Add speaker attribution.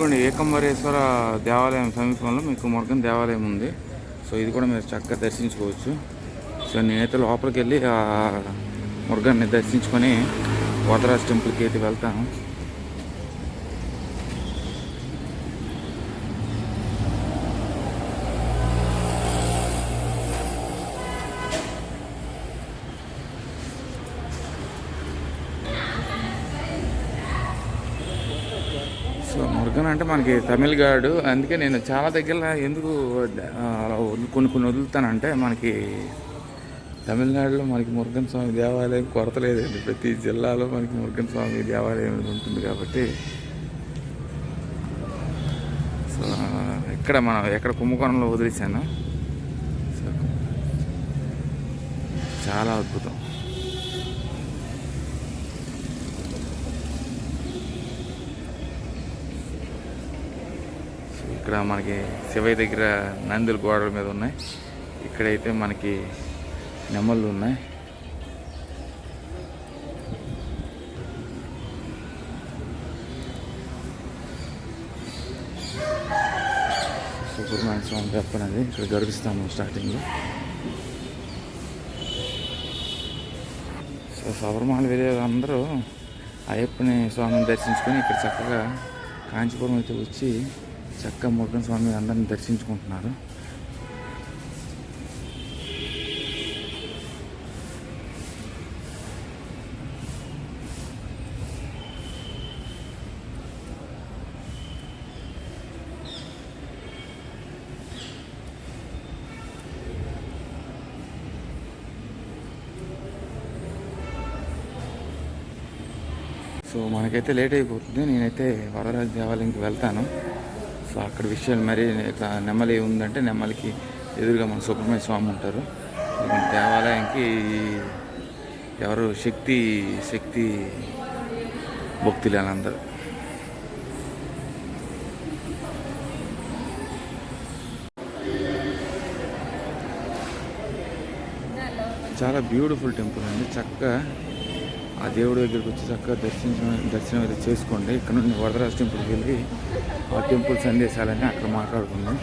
Speaker 1: చూడండి ఏకంబరేశ్వర దేవాలయం సమీపంలో మీకు మురుగన్ దేవాలయం ఉంది. సో ఇది కూడా మీరు చక్కగా దర్శించుకోవచ్చు. సో నేనైతే లోపలికి వెళ్ళి ఆ మురుగన్ని దర్శించుకొని వదరాజ్ టెంపుల్కి అయితే వెళ్తాను. సో మురుగన్ అంటే మనకి తమిళ గాడు. అందుకే నేను చాలా దగ్గర ఎందుకు అలా కొన్ని కొన్ని వదులుతానంటే మనకి తమిళనాడులో మనకి మురుగన్ స్వామి దేవాలయం కొరత లేదండి. ప్రతి జిల్లాలో మనకి మురుగన్ స్వామి దేవాలయం ఉంటుంది కాబట్టి. సో ఇక్కడ మనం ఎక్కడ కుంభకోణంలో వదిలేశాను. సో చాలా అద్భుతం. ఇక్కడ మనకి శివయ్య దగ్గర నందుల గోడల మీద ఉన్నాయి. ఇక్కడైతే మనకి నెమళ్ళు ఉన్నాయి. సుబ్రహ్మణ్య స్వామి చెప్పనది ఇక్కడ గర్భిస్తాము స్టార్టింగ్లో సో శబరిమల వెళ్ళే అందరూ అయ్యప్పని స్వామిని దర్శించుకొని ఇక్కడ చక్కగా కాంచీపురం అయితే వచ్చి చక్క మురుగన్ స్వామి అందరిని దర్శించుకుంటున్నారు. సో మనకైతే లేట్ అయిపోతుంది. నేనైతే వరరాజ దేవాలయంకి వెళ్తాను. సో అక్కడ విషయాలు మరి ఇట్లా నెమ్మలి ఉందంటే నెమ్మలికి ఎదురుగా మన సుబ్రహ్మణ్య స్వామి ఉంటారు. దేవాలయంకి దేవాలయానికి ఎవరు శక్తి శక్తి భక్తులు అందరూ. చాలా బ్యూటిఫుల్ టెంపుల్ అండి. చక్కగా ఆ దేవుడి దగ్గరికి వచ్చి చక్కగా దర్శించడం దర్శనం అయితే చేసుకోండి. ఇక్కడ నుండి వరదరాజ టెంపుల్కి వెళ్ళి ఆ టెంపుల్ సందేశాలని అక్కడ మాట్లాడుకుందాం.